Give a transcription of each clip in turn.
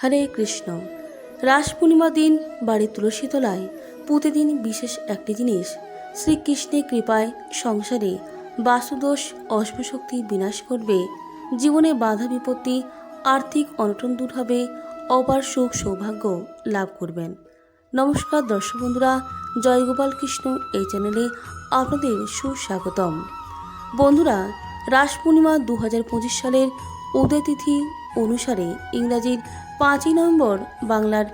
হরে কৃষ্ণ। রাস পূর্ণিমা দিন বাড়ির তুলসী তলায়। প্রতিদিন বিশেষ একটি জিনিস। শ্রীকৃষ্ণের কৃপায় সংসারে বাসুদোষ অশ্বশক্তি বিনাশ করবে জীবনে বাধা বিপত্তি, আর্থিক অনটন দূর হবে। অপার সুখ সৌভাগ্য লাভ করবেন। নমস্কার দর্শক বন্ধুরা, জয় গোপাল কৃষ্ণ এই চ্যানেলে আপনাদের সুস্বাগতম। বন্ধুরা রাস পূর্ণিমা দু হাজার পঁচিশ সালের উদয় তিথি অনুসারে ইংরাজির পাঁচই নভেম্বর বাংলার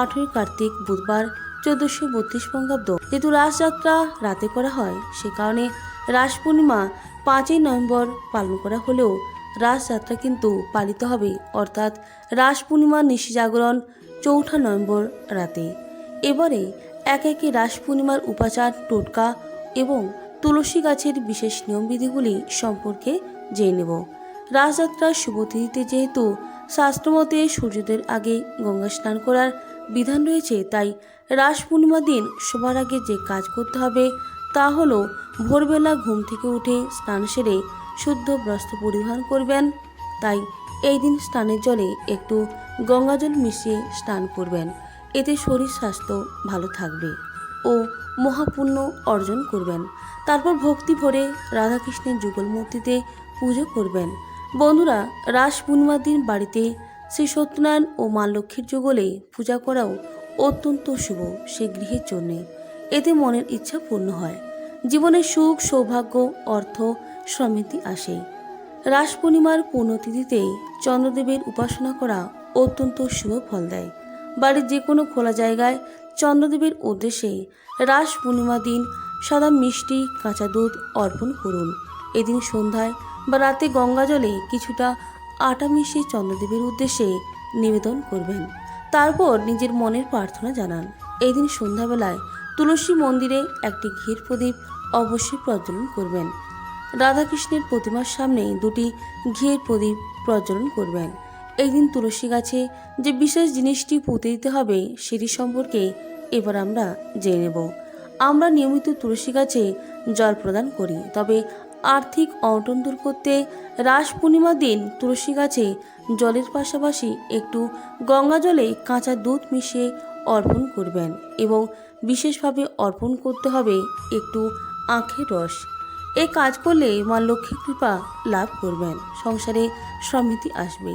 আঠেরোই কার্তিক বুধবার চোদ্দোশো বত্রিশ বঙ্গাব্দ যেহেতু রাসযাত্রা রাতে করা হয়, সে কারণে রাস পূর্ণিমা পাঁচই নভেম্বর পালন করা হলেও রাসযাত্রা কিন্তু পালিত হবে। অর্থাৎ রাস পূর্ণিমার নিশি জাগরণ চৌঠা নভেম্বর রাতে। এবারে এক একে রাস পূর্ণিমার উপাচার, টোটকা এবং তুলসী গাছের বিশেষ নিয়মবিধিগুলি সম্পর্কে জেনে নেব। রাসযাত্রার শুভ তিথিতে যেহেতু শাস্ত্রমতে সূর্যোদয়ের আগে গঙ্গা স্নান করার বিধান রয়েছে, তাই রাস পূর্ণিমা দিন সবার আগে যে কাজ করতে হবে তা হলো ভোরবেলা ঘুম থেকে উঠে স্নান সেরে শুদ্ধ বস্ত্র পরিধান করবেন। তাই এই দিন স্নানের জলে একটু গঙ্গাজল মিশিয়ে স্নান করবেন। এতে শরীর স্বাস্থ্য ভালো থাকবে ও মহাপুণ্য অর্জন করবেন। তারপর ভক্তি ভরে রাধাকৃষ্ণের যুগল মূর্তিতে পুজো করবেন। বন্ধুরা, রাস পূর্ণিমার দিন বাড়িতে শ্রী সত্যনারায়ণ ও মা লক্ষ্মীর যুগলে পূজা করাও অত্যন্ত শুভ সে গৃহের জন্যে। এতে মনের ইচ্ছা পূর্ণ হয়। জীবনে সুখ, সৌভাগ্য, অর্থ সমৃদ্ধি আসে। রাস পূর্ণিমার পুণ্যতিথিতে চন্দ্রদেবের উপাসনা করা অত্যন্ত শুভ ফল দেয়। বাড়ির যে কোনো খোলা জায়গায় চন্দ্রদেবের উদ্দেশ্যে রাস পূর্ণিমা দিন সাদা মিষ্টি, কাঁচা দুধ অর্পণ করুন। এদিন সন্ধ্যায় বা রাতে গঙ্গা জলে কিছুটা আটা মিশিয়ে চন্দ্রদেবের উদ্দেশ্যে নিবেদন করবেন। তারপর নিজের মনের প্রার্থনা জানান। এই দিন সন্ধ্যাবেলায় তুলসী মন্দিরে একটি ঘির প্রদীপ অবশ্যই প্রজ্বলন করবেন। রাধাকৃষ্ণের প্রতিমার সামনে দুটি ঘিয়ের প্রদীপ প্রজ্বলন করবেন। এই দিন তুলসী গাছে যে বিশেষ জিনিসটি পুঁতে দিতে হবে সেটি সম্পর্কে এবার আমরা জেনে নেব। আমরা নিয়মিত তুলসী গাছে জল প্রদান করি, তবে আর্থিক অটন দূর করতে রাস পূর্ণিমার দিন তুলসী গাছে, জলের পাশাপাশি একটু গঙ্গা জলে কাঁচা দুধ মিশিয়ে অর্পণ করবেন এবং বিশেষভাবে অর্পণ করতে হবে একটু আখের রস। এ কাজ করলে মা লক্ষ্মী কৃপা লাভ করবেন। সংসারে সমৃদ্ধি আসবে।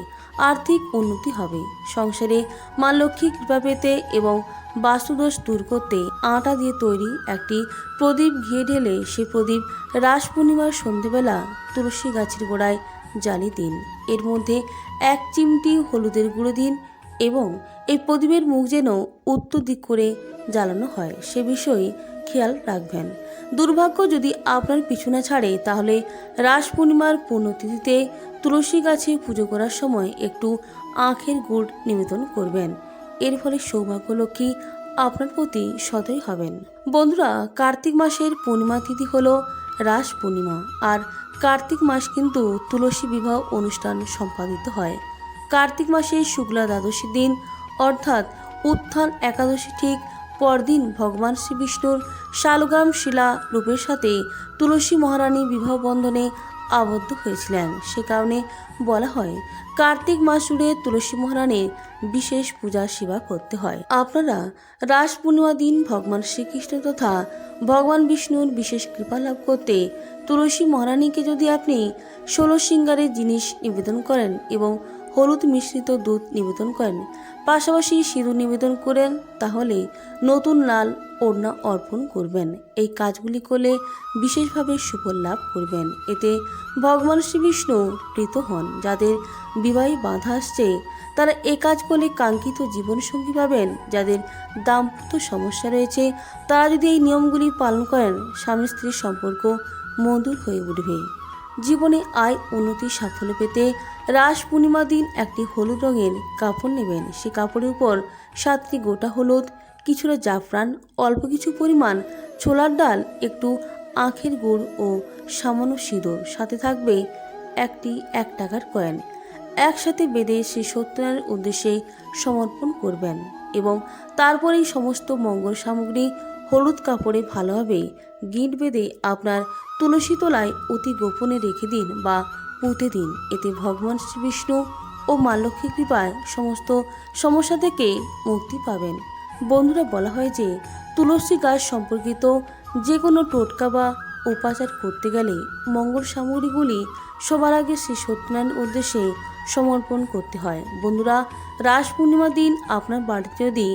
আর্থিক উন্নতি হবে। সংসারে মা লক্ষ্মী কৃপা পেতে এবং বাস্তুদোষ দূর করতে আটা দিয়ে তৈরি একটি প্রদীপ ঘিয়ে ঢেলে সে প্রদীপ রাস পূর্ণিমার সন্ধেবেলা তুলসী গাছের গোড়ায় জ্বালিয়ে দিন। এর মধ্যে এক চিমটি হলুদের গুঁড়ো দিন এবং এই প্রদীপের মুখ যেন উত্তর দিক করে জ্বালানো হয়। সে বিষয়ে খেয়াল রাখবেন। দুর্ভাগ্য যদি আপনার পিছু না ছাড়ে, তাহলে রাস পূর্ণিমার পুণ্যতিথিতে তুলসী গাছে পুজো করার সময় একটু আখের গুড় নিবেদন করবেন। এর ফলে সৌভাগ্যলক্ষ্মী আপনার প্রতি সদয় হবেন। বন্ধুরা, কার্তিক মাসের পূর্ণিমা তিথি হল রাস পূর্ণিমা আর কার্তিক মাস কিন্তু তুলসী বিবাহ অনুষ্ঠান সম্পাদিত হয়। কার্তিক মাসের শুক্লা দ্বাদশী দিন, অর্থাৎ উত্থান একাদশী ঠিক পরদিন ভগবান শ্রীবিষ্ণুর শালগ্রাম শিলা রূপের সাথে তুলসী মহারানী বিবাহ বন্ধনে আবদ্ধ হয়েছিলেন। সে কারণে বলা হয়, কার্তিক মাস জুড়ে তুলসী মহারানীর বিশেষ পূজা সেবা করতে হয়। আপনারা রাস পূর্ণিমা দিন ভগবান শ্রীকৃষ্ণ তথা ভগবান বিষ্ণুর বিশেষ কৃপা লাভ করতে তুলসী মহারানীকে যদি আপনি ষোলো সিঙ্গারের জিনিস নিবেদন করেন এবং হলুদ মিশ্রিত দুধ নিবেদন করেন। পাশাপাশি সিঁদুর নিবেদন করেন, তাহলে নতুন লাল ওড়না অর্পণ করবেন। এই কাজগুলি করলে বিশেষভাবে সুফল লাভ করবেন। এতে ভগবান শ্রী বিষ্ণু প্রীত হন। যাদের বিবাহে বাধা আসছে, তারা এ কাজ করলে কাঙ্ক্ষিত জীবনসঙ্গী পাবেন। যাদের দাম্পত্য সমস্যা রয়েছে, তারা যদি এই নিয়মগুলি পালন করেন স্বামী স্ত্রীর সম্পর্ক মধুর হয়ে উঠবে। জীবনে আয় উন্নতি সাফল্য পেতে রাস পূর্ণিমা দিন একটি হলুদ রঙের কাপড় নেবেন। সে কাপড়ের উপর সাতটি গোটা হলুদ, কিছুটা জাফরান, অল্প কিছু পরিমাণ ছোলার ডাল, একটু আখের গুড় ও সামান্য সিঁদুর। সাথে থাকবে একটি এক টাকার কয়েন। একসাথে বেঁধে শ্রী সত্যনারায়ণের উদ্দেশ্যে সমর্পণ করবেন এবং তারপরেই সমস্ত মঙ্গল সামগ্রী হলুদ কাপড়ে ভালোভাবে গিঁট বেঁধে আপনার তুলসী তলায় অতি গোপনে রেখে দিন বা পুঁতে দিন। এতে ভগবান শ্রীবিষ্ণু ও মা লক্ষ্মী কৃপায় সমস্ত সমস্যা থেকে মুক্তি পাবেন। বন্ধুরা, বলা হয় যে তুলসী গাছ সম্পর্কিত যে কোনো টোটকা বা উপাচার করতে গেলে মঙ্গল সামগ্রীগুলি সবার আগে শ্রী সত্যনারায়ণ উদ্দেশ্যে সমর্পণ করতে হয়। বন্ধুরা, রাস পূর্ণিমার দিন আপনার বাড়িতে যদি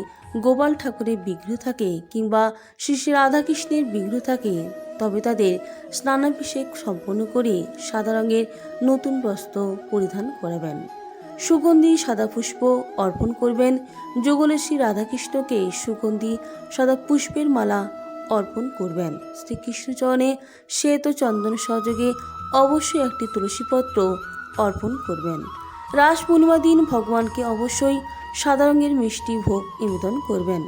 গোপাল ঠাকুরের বিগ্রহ থাকে কিংবা শ্রী শ্রী রাধাকৃষ্ণের বিগ্রহ থাকে, তবে তাদের স্নানাভিষেক সম্পন্ন করে সাদা রঙের নতুন বস্ত্র পরিধান করাবেন। সুগন্ধি সাদা পুষ্প অর্পণ করবেন। যুগলের শ্রী রাধাকৃষ্ণকে সুগন্ধি সাদা পুষ্পের মালা অর্পণ করবেন। শ্রীকৃষ্ণচরণে শ্বেত চন্দন সহযোগে অবশ্যই একটি তুলসীপত্র অর্পণ করবেন। রাস পূর্ণিমা দিন ভগবানকে অবশ্যই সাদা রঙের মিষ্টি ভোগ নিবেদন করবেন।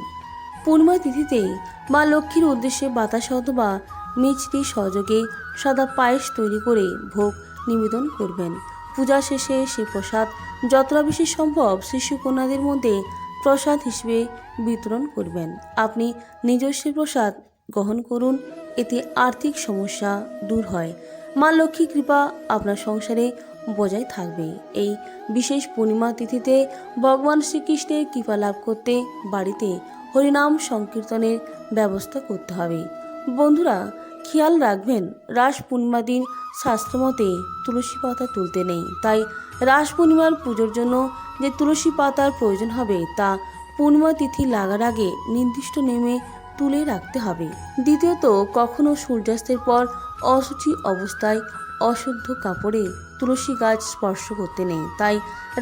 পূর্ণিমা তিথিতে মা লক্ষ্মীর উদ্দেশ্যে বাতাস অথবা মিষ্টি সহযোগে সাদা পায়েস তৈরি করে ভোগ নিবেদন করবেন। পূজা শেষে সে প্রসাদ যতটা বেশি সম্ভব শিশু কন্যাদের মধ্যে প্রসাদ হিসেবে বিতরণ করবেন। আপনি নিজস্ব প্রসাদ গ্রহণ করুন, এতে আর্থিক সমস্যা দূর হয়। মা লক্ষ্মী কৃপা আপনার সংসারে বজায় থাকবে এই বিশেষ পূর্ণিমা তিথিতে ভগবান শ্রীকৃষ্ণের কৃপা লাভ করতে বাড়িতে হরিনাম সংকীর্তনের ব্যবস্থা করতে হবে। বন্ধুরা, খেয়াল রাখবেন, রাস পূর্ণিমা দিন শাস্ত্রমতে তুলসী পাতা তুলতে নেই। তাই রাস পূর্ণিমার পুজোর জন্য যে তুলসী পাতার প্রয়োজন হবে, তা পূর্ণিমা তিথি লাগার আগে নির্দিষ্ট নেমে তুলে রাখতে হবে। দ্বিতীয়ত, কখনো সূর্যাস্তের পর অসুচি অবস্থায় অশুদ্ধ কাপড়ে তুলসী গাছ স্পর্শ করতে নেই। তাই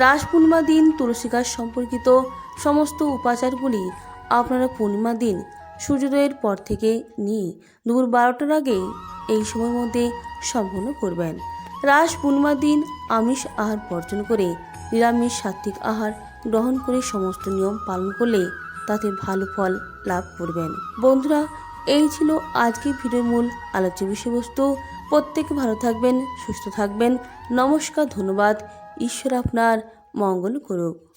রাস পূর্ণিমা দিন তুলসী গাছ সম্পর্কিত সমস্ত উপাচারগুলি আপনারা পূর্ণিমা দিন সূর্যোদয়ের পর থেকে নিয়ে দুপুর বারোটার আগে এই সময়ের মধ্যে সম্পন্ন করবেন। রাস পূর্ণিমার দিন আমিষ আহার বর্জন করে, নিরামিষ সাত্বিক আহার গ্রহণ করে সমস্ত নিয়ম পালন করলে তাতে ভালো ফল লাভ করবেন। বন্ধুরা, এই ছিল আজকের ভিডিওর মূল আলোচ্য বিষয়বস্তু। প্রত্যেকে ভালো থাকবেন সুস্থ থাকবেন। নমস্কার ধন্যবাদ। ঈশ্বর আপনার মঙ্গল করুক।